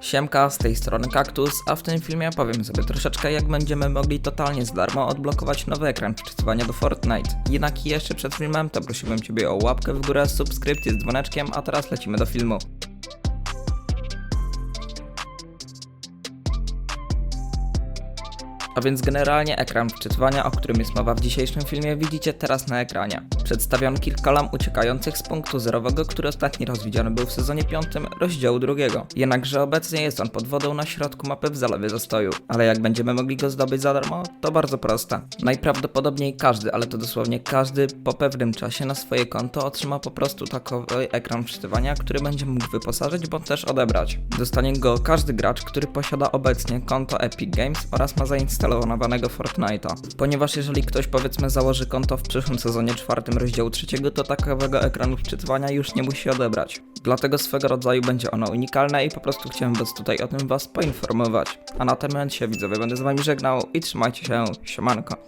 Siemka, z tej strony Kaktus, a w tym filmie powiem sobie troszeczkę jak będziemy mogli totalnie za darmo odblokować nowy ekran wczytywania do Fortnite. Jednak jeszcze przed filmem to prosiłbym Ciebie o łapkę w górę, subskrypcję z dzwoneczkiem, a teraz lecimy do filmu. A więc generalnie ekran wczytywania, o którym jest mowa w dzisiejszym filmie, widzicie teraz na ekranie. Przedstawiono kilka lam uciekających z punktu zerowego, który ostatni raz widziany był w sezonie 5 rozdziału drugiego. Jednakże obecnie jest on pod wodą na środku mapy w zalewie zastoju. Ale jak będziemy mogli go zdobyć za darmo, to bardzo proste. Najprawdopodobniej każdy, ale to dosłownie każdy po pewnym czasie na swoje konto otrzyma po prostu takowy ekran wczytywania, który będzie mógł wyposażyć bądź też odebrać. Dostanie go każdy gracz, który posiada obecnie konto Epic Games oraz ma zainstalowanego Fortnite'a. Ponieważ jeżeli ktoś powiedzmy założy konto w przyszłym sezonie czwartym rozdziału trzeciego, to takowego ekranu wczytywania już nie musi odebrać. Dlatego swego rodzaju będzie ono unikalne i po prostu chciałem was tutaj o tym was poinformować. A na ten moment się widzowie będę z wami żegnał i trzymajcie się, siemanko.